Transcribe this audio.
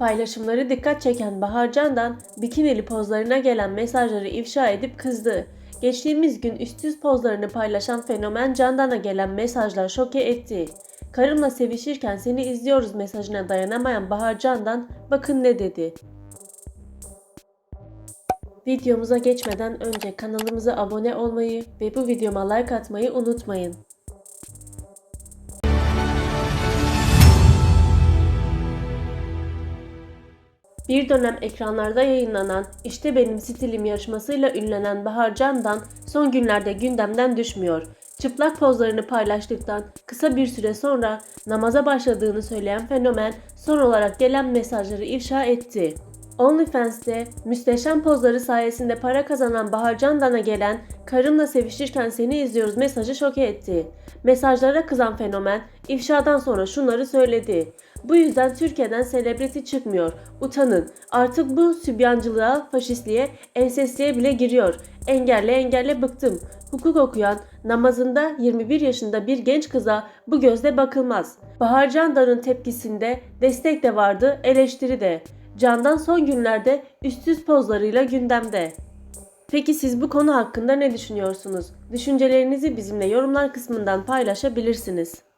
Paylaşımları dikkat çeken Bahar Candan bikinili pozlarına gelen mesajları ifşa edip kızdı. Geçtiğimiz gün üstsüz pozlarını paylaşan fenomen Candan'a gelen mesajlar şoke etti. Karımla sevişirken seni izliyoruz mesajına dayanamayan Bahar Candan bakın ne dedi. Videomuza geçmeden önce kanalımıza abone olmayı ve bu videoma like atmayı unutmayın. Bir dönem ekranlarda yayınlanan İşte Benim Stilim yarışmasıyla ünlenen Bahar Candan son günlerde gündemden düşmüyor. Çıplak pozlarını paylaştıktan kısa bir süre sonra namaza başladığını söyleyen fenomen son olarak gelen mesajları ifşa etti. OnlyFans'te müsteşem pozları sayesinde para kazanan Bahar Candan'a gelen karımla sevişirken seni izliyoruz mesajı şoke etti. Mesajlara kızan fenomen ifşadan sonra şunları söyledi. Bu yüzden Türkiye'den selebriti çıkmıyor. Utanın. Artık bu sübyancılığa, faşistliğe, ensestliğe bile giriyor. Engelle engelle bıktım. Hukuk okuyan, namazında 21 yaşında bir genç kıza bu gözle bakılmaz. Bahar Candan'ın tepkisinde destek de vardı, eleştiri de. Candan son günlerde üstsüz pozlarıyla gündemde. Peki siz bu konu hakkında ne düşünüyorsunuz? Düşüncelerinizi bizimle yorumlar kısmından paylaşabilirsiniz.